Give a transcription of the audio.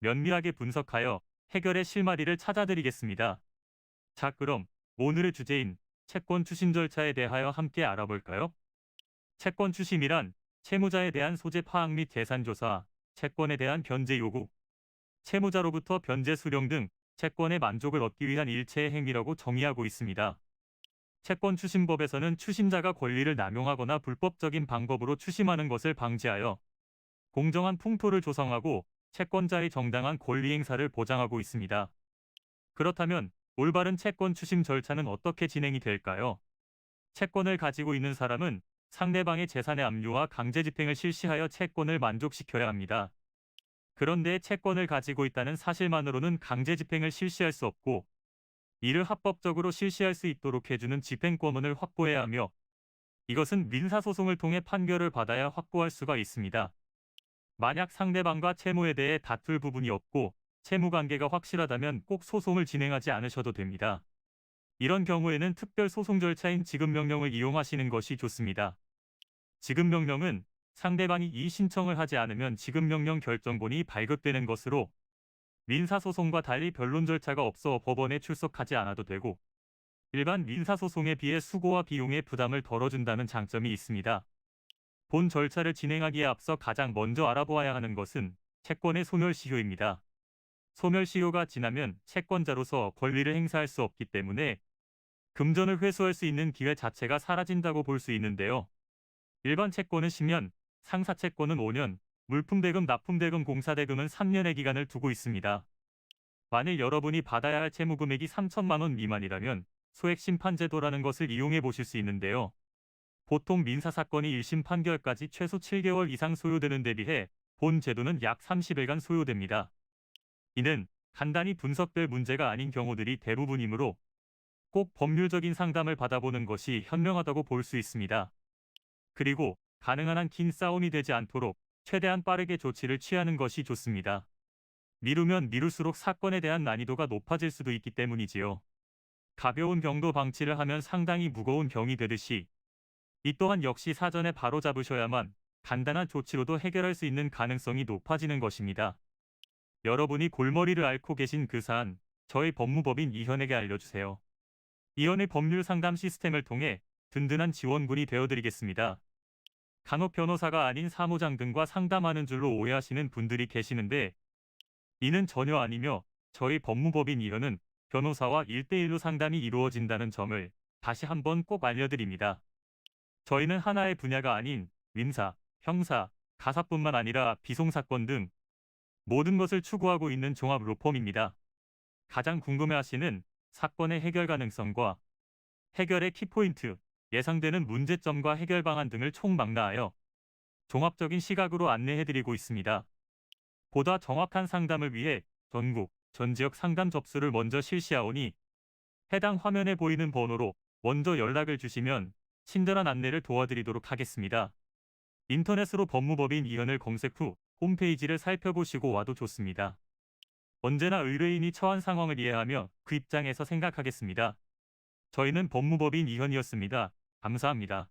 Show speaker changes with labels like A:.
A: 면밀하게 분석하여 해결의 실마리를 찾아드리겠습니다. 자, 그럼 오늘의 주제인 채권 추심 절차에 대하여 함께 알아볼까요? 채권 추심이란 채무자에 대한 소재 파악 및 재산 조사, 채권에 대한 변제 요구, 채무자로부터 변제 수령 등 채권의 만족을 얻기 위한 일체의 행위라고 정의하고 있습니다. 채권 추심법에서는 추심자가 권리를 남용하거나 불법적인 방법으로 추심하는 것을 방지하여 공정한 풍토를 조성하고 채권자의 정당한 권리 행사를 보장하고 있습니다. 그렇다면 올바른 채권 추심 절차는 어떻게 진행이 될까요? 채권을 가지고 있는 사람은 상대방의 재산의 압류와 강제 집행을 실시하여 채권을 만족시켜야 합니다. 그런데 채권을 가지고 있다는 사실만으로는 강제 집행을 실시할 수 없고 이를 합법적으로 실시할 수 있도록 해주는 집행권을 확보해야 하며 이것은 민사소송을 통해 판결을 받아야 확보할 수가 있습니다. 만약 상대방과 채무에 대해 다툴 부분이 없고 채무 관계가 확실하다면 꼭 소송을 진행하지 않으셔도 됩니다. 이런 경우에는 특별 소송 절차인 지급명령을 이용하시는 것이 좋습니다. 지급명령은 상대방이 이 신청을 하지 않으면 지급명령 결정본이 발급되는 것으로 민사소송과 달리 변론 절차가 없어 법원에 출석하지 않아도 되고 일반 민사소송에 비해 수고와 비용의 부담을 덜어준다는 장점이 있습니다. 본 절차를 진행하기에 앞서 가장 먼저 알아보아야 하는 것은 채권의 소멸시효입니다. 소멸시효가 지나면 채권자로서 권리를 행사할 수 없기 때문에 금전을 회수할 수 있는 기회 자체가 사라진다고 볼 수 있는데요. 일반 채권은 10년, 상사 채권은 5년, 물품대금, 납품대금, 공사대금은 3년의 기간을 두고 있습니다. 만일 여러분이 받아야 할 채무 금액이 3천만 원 미만이라면 소액 심판 제도라는 것을 이용해 보실 수 있는데요. 보통 민사 사건이 1심 판결까지 최소 7개월 이상 소요되는 데 비해 본 제도는 약 30일간 소요됩니다. 이는 간단히 분석될 문제가 아닌 경우들이 대부분이므로 꼭 법률적인 상담을 받아보는 것이 현명하다고 볼 수 있습니다. 그리고 가능한 한 긴 싸움이 되지 않도록 최대한 빠르게 조치를 취하는 것이 좋습니다. 미루면 미룰수록 사건에 대한 난이도가 높아질 수도 있기 때문이지요. 가벼운 병도 방치를 하면 상당히 무거운 병이 되듯이 이 또한 역시 사전에 바로 잡으셔야만 간단한 조치로도 해결할 수 있는 가능성이 높아지는 것입니다. 여러분이 골머리를 앓고 계신 그 사안, 저희 법무법인 이현에게 알려주세요. 이현의 법률 상담 시스템을 통해 든든한 지원군이 되어드리겠습니다. 간혹 변호사가 아닌 사무장 등과 상담하는 줄로 오해하시는 분들이 계시는데 이는 전혀 아니며 저희 법무법인 이현은 변호사와 1대1로 상담이 이루어진다는 점을 다시 한번 꼭 알려드립니다. 저희는 하나의 분야가 아닌 민사, 형사, 가사뿐만 아니라 비송사건 등 모든 것을 추구하고 있는 종합 로펌입니다. 가장 궁금해하시는 사건의 해결 가능성과 해결의 키포인트, 예상되는 문제점과 해결 방안 등을 총망라하여 종합적인 시각으로 안내해드리고 있습니다. 보다 정확한 상담을 위해 전국, 전 지역 상담 접수를 먼저 실시하오니 해당 화면에 보이는 번호로 먼저 연락을 주시면 친절한 안내를 도와드리도록 하겠습니다. 인터넷으로 법무법인 이현을 검색 후 홈페이지를 살펴보시고 와도 좋습니다. 언제나 의뢰인이 처한 상황을 이해하며 그 입장에서 생각하겠습니다. 저희는 법무법인 이현이었습니다. 감사합니다.